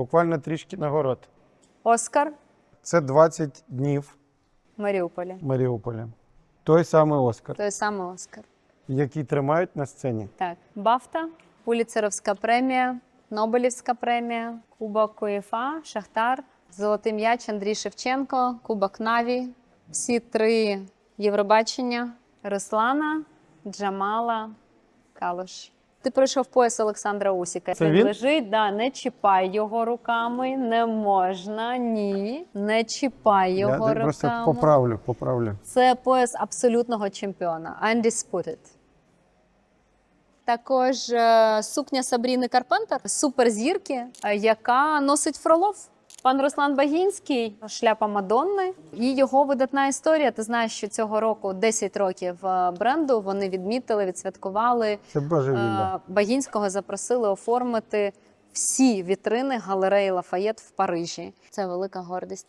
буквально трішки нагород. Оскар Це 20 днів в Маріуполі. Маріуполя. Той самий Оскар, Той самий Оскар. який тримають на сцені. Так, Бафта, Пуліцеровська премія, Нобелівська премія, Кубок УЄФА, Шахтар, Золотий м'яч Андрій Шевченко, Кубок Наві. Всі три Євробачення Руслана, Джамала, Калуш. Ти пройшов пояс Олександра Усіка. Це він? лежить, да, не чіпай його руками, не можна, ні. Не чіпай його Я тебе просто руками. поправлю, поправлю. Це пояс абсолютного чемпіона. Undisputed. Також е, сукня Сабріни Карпентер, суперзірки, е, яка носить Фролов. Пан Руслан Багінський, шляпа Мадонни. І його видатна історія. Ти знаєш, що цього року 10 років е, бренду вони відмітили, відсвяткували. Це божевілля. Е, Багінського запросили оформити всі вітрини галереї Лафаєт в Парижі. Це велика гордість.